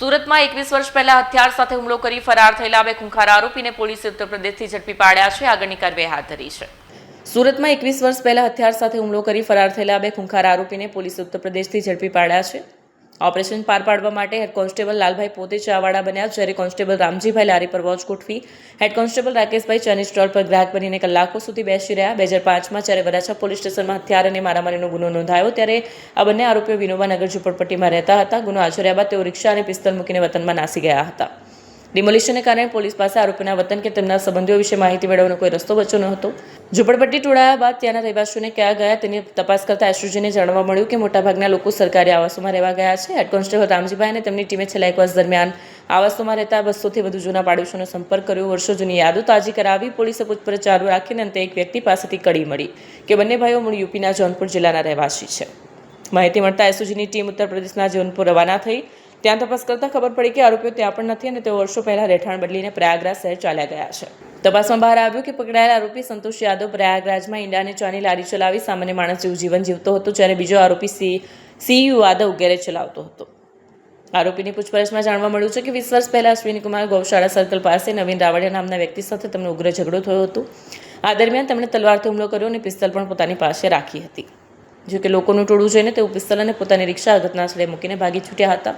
સુરતમાં એકવીસ વર્ષ પહેલા હથિયાર સાથે હુમલો કરી ફરાર થયેલા બે ખૂંખાર આરોપીને પોલીસે ઉત્તર પ્રદેશથી ઝડપી પાડ્યા છે. આગળની કાર્યવાહી હાથ ધરી છે. સુરતમાં એકવીસ વર્ષ પહેલા હથિયાર સાથે હુમલો કરી ફરાર થયેલા બે ખૂંખાર આરોપીને પોલીસે ઉત્તર પ્રદેશથી ઝડપી પાડ્યા છે. ઓપરેશન પાર પાડવા માટે હેડ કોન્સ્ટેબલ લાલભાઈ પોતે ચાવાડા બન્યા જ્યારે કોન્સ્ટેબલ રામજીભાઈ લારી પર વોચ ગોઠવી હેડ કોન્સ્ટેબલ રાકેશભાઈ ચાની સ્ટોલ પર ગ્રાહક બનીને કલાકો સુધી બેસી રહ્યા. બે હજાર પાંચમાં જ્યારે વરાછા પોલીસ સ્ટેશનમાં હથિયાર અને મારામારીનો ગુનો નોંધાયો, ત્યારે આ બંને આરોપીઓ વિનોબાનગર ઝુંપડપટ્ટીમાં રહેતા હતા. ગુનો આચર્યા બાદ તેઓ રિક્ષા અને પિસ્તલ મૂકીને વતનમાં નાસી ગયા હતા. ડિમોલિશનને કારણે પોલીસ પાસે આરોપીના વતન કે તેમના સંબંધીઓ વિશે માહિતી મેળવવાનો કોઈ રસ્તો બચ્યો ન હતો. ઝુંપડપટ્ટી ટોળાયા બાદ ત્યાંના રહેવાસીઓને ક્યાં ગયા તેની તપાસ કરતા એસઓજીને જાણવા મળ્યું કે મોટાભાગના લોકો સરકારી આવાસોમાં રહેવા ગયા છે. હેડ કોન્સ્ટેબલ રામજીભાઈ અને તેમની ટીમે છેલ્લા એક વર્ષ દરમિયાન આવાસોમાં રહેતા બસોથી વધુ જૂના પાડોશોનો સંપર્ક કર્યો. વર્ષો જૂની યાદો તાજી કરાવી પોલીસે પૂછપરછ ચાલુ રાખીને અંતે એક વ્યક્તિ પાસેથી કડી મળી કે બંને ભાઈઓ મૂળ યુપીના જૌનપુર જિલ્લાના રહેવાસી છે. માહિતી મળતા એસઓજીની ટીમ ઉત્તર પ્રદેશના જૌનપુર રવાના થઈ ત્યાં તપાસ કરતાં ખબર પડી કે આરોપીઓ ત્યાં પણ નથી અને તેઓ વર્ષો પહેલા રહેઠાણ બદલીને પ્રયાગરાજ શહેર ચાલ્યા ગયા છે. તપાસમાં બહાર આવ્યું કે પકડાયેલા આરોપી સંતોષ યાદવ પ્રયાગરાજમાં ઈંડાને ચાની લારી ચલાવી સામાન્ય માણસ જેવું જીવન જીવતો હતો, જ્યારે બીજો આરોપી સી, સીયુ યાદવ ગેરેજ ચલાવતો હતો. આરોપીની પૂછપરછમાં જાણવા મળ્યું છે કે વીસ વર્ષ પહેલા અશ્વિનીકુમાર ગૌશાળા સર્કલ પાસે નવીન રાવડિયા નામના વ્યક્તિ સાથે તેમનો ઉગ્ર ઝઘડો થયો હતો. આ દરમિયાન તેમણે તલવારથી હુમલો કર્યો અને પિસ્તલ પણ પોતાની પાસે રાખી હતી. જો કે લોકોનું ટોળું જોઈને તેઓ પિસ્તલ અને પોતાની રિક્ષા ઘટના સ્થળે મૂકીને ભાગી છૂટ્યા હતા.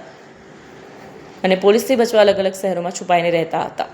અને પોલીસથી બચવા અલગ અલગ શહેરોમાં છુપાઈને રહેતા હતા.